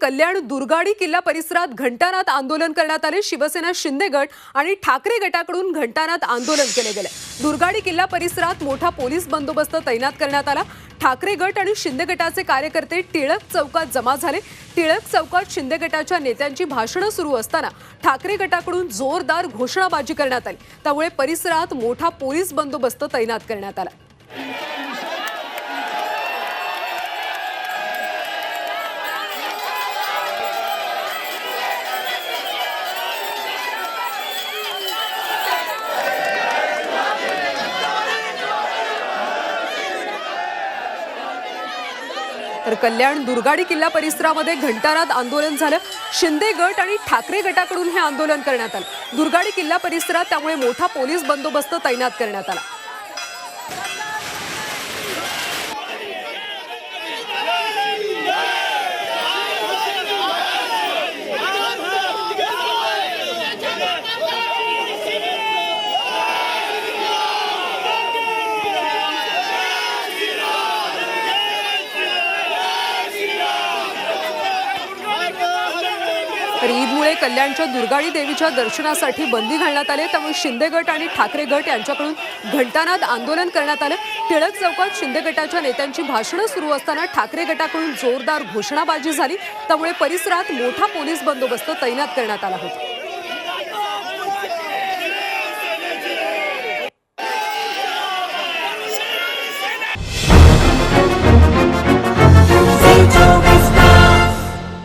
कल्याण दुर्गाडी किल्ला परिसरात घंटानाथ आंदोलन करण्यात आले. शिवसेना शिंदे गट आणि ठाकरे गटाकडून घंटानाथ आंदोलन केले गेले. दुर्गाडी किल्ला परिसरात मोठा पोलीस बंदोबस्त तैनात करण्यात आला. ठाकरे गट आणि शिंदे गटाचे कार्यकर्ते टिळक चौकात जमा झाले. टिळक चौकात शिंदे गटाच्या नेत्यांची भाषणं सुरू असताना ठाकरे गटाकडून जोरदार घोषणाबाजी करण्यात आली. त्यामुळे परिसरात मोठा पोलीस बंदोबस्त तैनात करण्यात आला. तर कल्याण दुर्गाडी किल्ला परिसरामध्ये घंटानाद आंदोलन झालं. शिंदे गट आणि ठाकरे गटाकडून हे आंदोलन करण्यात आलं. दुर्गाडी किल्ला परिसरात त्यामुळे मोठा पोलीस बंदोबस्त तैनात करण्यात आला. तर ईदमुळे कल्याणच्या दुर्गाळी देवीच्या दर्शनासाठी बंदी घालण्यात आली त्यामुळे शिंदे गट आणि ठाकरे गट यांच्याकडून घंटानाद आंदोलन करण्यात आलं. टिळक चौकात शिंदे गटाच्या नेत्यांची भाषणं सुरू असताना ठाकरे गटाकडून जोरदार घोषणाबाजी झाली. त्यामुळे परिसरात मोठा पोलीस बंदोबस्त तैनात करण्यात आला होता.